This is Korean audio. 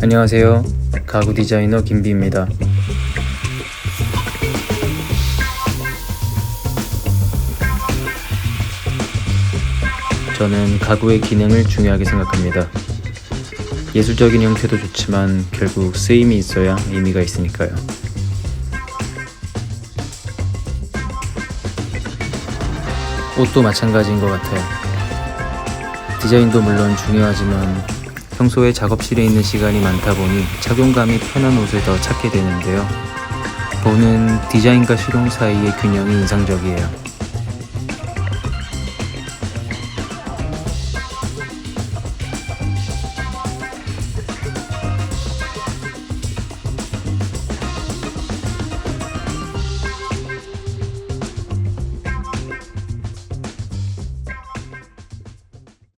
안녕하세요. 가구 디자이너 김비입니다. 저는 가구의 기능을 중요하게 생각합니다. 예술적인 형태도 좋지만 결국 쓰임이 있어야 의미가 있으니까요. 옷도 마찬가지인 것 같아요. 디자인도 물론 중요하지만 평소에 작업실에 있는 시간이 많다 보니 착용감이 편한 옷을 더 찾게 되는데요. 보는 디자인과 실용 사이의 균형이 인상적이에요.